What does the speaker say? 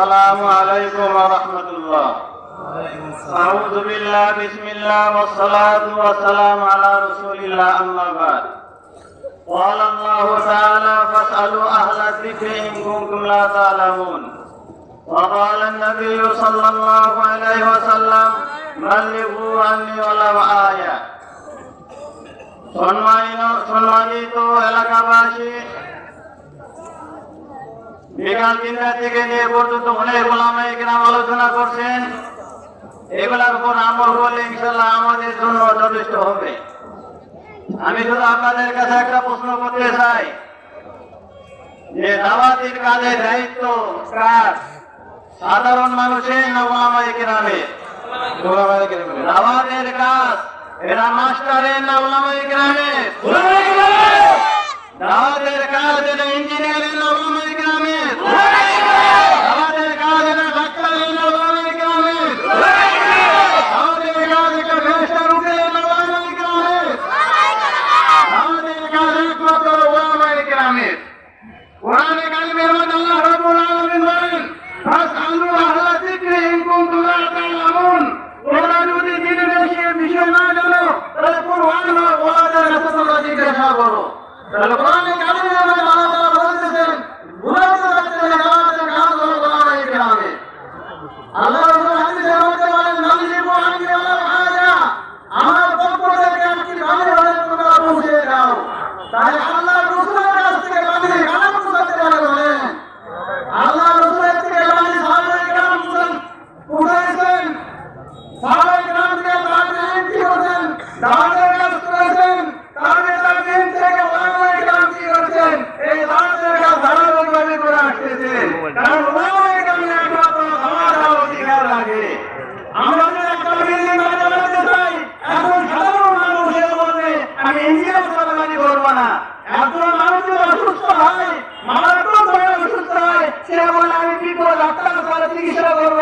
السلام عليكم ورحمة الله أعوذ بالله بسم الله والصلاة والسلام على رسول الله أما بعد قال الله تعالى فاسألوا أهل الذكر إن كنتم لا تعلمون وقال النبي صلى الله عليه وسلم بلغوا عني ولو آية সম্মানিত সম্মানিত এলাকাবাসী বিকাল তিনটা থেকে নিয়ে পর্যন্ত অনেক গ্রাম আলোচনা করছেন এগুলার উপর আমল করলে ইনশাল্লাহ আমাদের জন্য যথেষ্ট হবে। আমি শুধু আপনাদের কাছে একটা প্রশ্ন করতে চাই যে দাওয়াতির কাজের দায়িত্ব কার? সাধারণ মানুষের না ওলামাই গ্রামের দাওয়াতের কাজ এরা মাস্টারের না ওলামাই গ্রামের করো তাহলে কোরআনে কারিমের মধ্যে আল্লাহ তাআলা বলতেছেন বুঝাতে পারছেন আমাদের কাজ হলো ওলামায়ে কেরামের আল্লাহ রাব্বুল হাদিসের মধ্যে বলেন নালিবু আননি ওয়ালা হাজা আমার পক্ষ থেকে একটি ভালো হলে তোমরা পৌঁছে দাও তাই আল্লাহ রসুলের কাছ থেকে বাণী কারা পৌঁছাতে পারে বলেন আল্লাহ রসুলের থেকে বাণী সাহাবায়ে কেরাম পৌঁছান পৌঁছাইছেন সাহাবায়ে কেরাম থেকে বাণী কি করেছেন দাওয়াতের দিকে মুসলমানি অসুস্থ হয় মারাত্মক অসুস্থ হয় সে বলে আমি কি করে ডাক্তার চিকিৎসা করব।